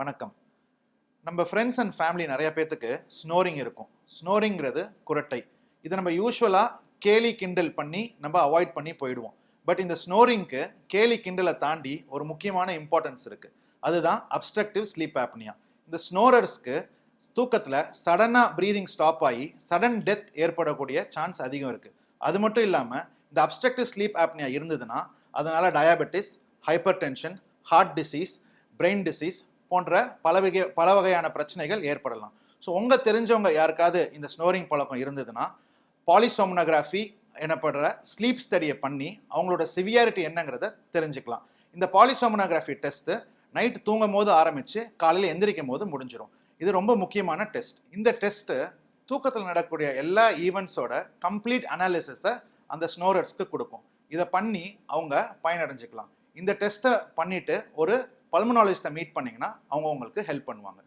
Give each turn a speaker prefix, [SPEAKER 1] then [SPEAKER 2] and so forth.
[SPEAKER 1] வணக்கம். நம்ம friends and family நிறைய பேர்த்துக்கு ஸ்னோரிங் இருக்கும். ஸ்னோரிங்கிறது குரட்டை. இதை நம்ம யூஸ்வலாக கேலி கிண்டல் பண்ணி நம்ம அவாய்ட் பண்ணி போயிடுவோம். பட் இந்த ஸ்னோரிங்க்கு கேலி கிண்டலை தாண்டி ஒரு முக்கியமான இம்பார்ட்டன்ஸ் இருக்குது அதுதான் அப்ஸ்ட்ரக்டிவ் ஸ்லீப் ஆப்னியா இந்த ஸ்னோரர்ஸ்க்கு தூக்கத்தில் சடனாக ப்ரீதிங் ஸ்டாப் ஆகி சடன் டெத் ஏற்படக்கூடிய சான்ஸ் அதிகம் இருக்குது அது மட்டும் இல்லாமல் இந்த அப்ஸ்ட்ரக்டிவ் ஸ்லீப் ஆப்னியா இருந்ததுன்னா அதனால் diabetes hypertension heart disease brain disease போன்ற பல வகை பல வகையான பிரச்சனைகள் ஏற்படலாம். ஸோ உங்கள் தெரிஞ்சவங்க யாருக்காவது இந்த ஸ்னோரிங் பழக்கம் இருந்ததுன்னா பாலிசோமனோகிராஃபி எனப்படுற ஸ்லீப் ஸ்டடியை பண்ணி அவங்களோட சிவியாரிட்டி என்னங்கிறத தெரிஞ்சுக்கலாம். இந்த பாலிசோமனோகிராஃபி டெஸ்ட்டு நைட் தூங்கும் போது ஆரம்பித்து காலையில் எந்திரிக்கும் போது முடிஞ்சிடும் இது ரொம்ப முக்கியமான டெஸ்ட் இந்த டெஸ்ட்டு தூக்கத்தில் நடக்கக்கூடிய எல்லா ஈவெண்ட்ஸோட கம்ப்ளீட் அனாலிசிஸை அந்த ஸ்னோரர்ஸ்க்கு கொடுக்கும். இதை பண்ணி அவங்க பயனடைஞ்சுக்கலாம். இந்த டெஸ்ட்டை பண்ணிவிட்டு ஒரு பல்மனாலஜிஸ்ட்டை மீட் பண்ணிங்கன்னா அவங்க உங்களுக்கு ஹெல்ப் பண்ணுவாங்க.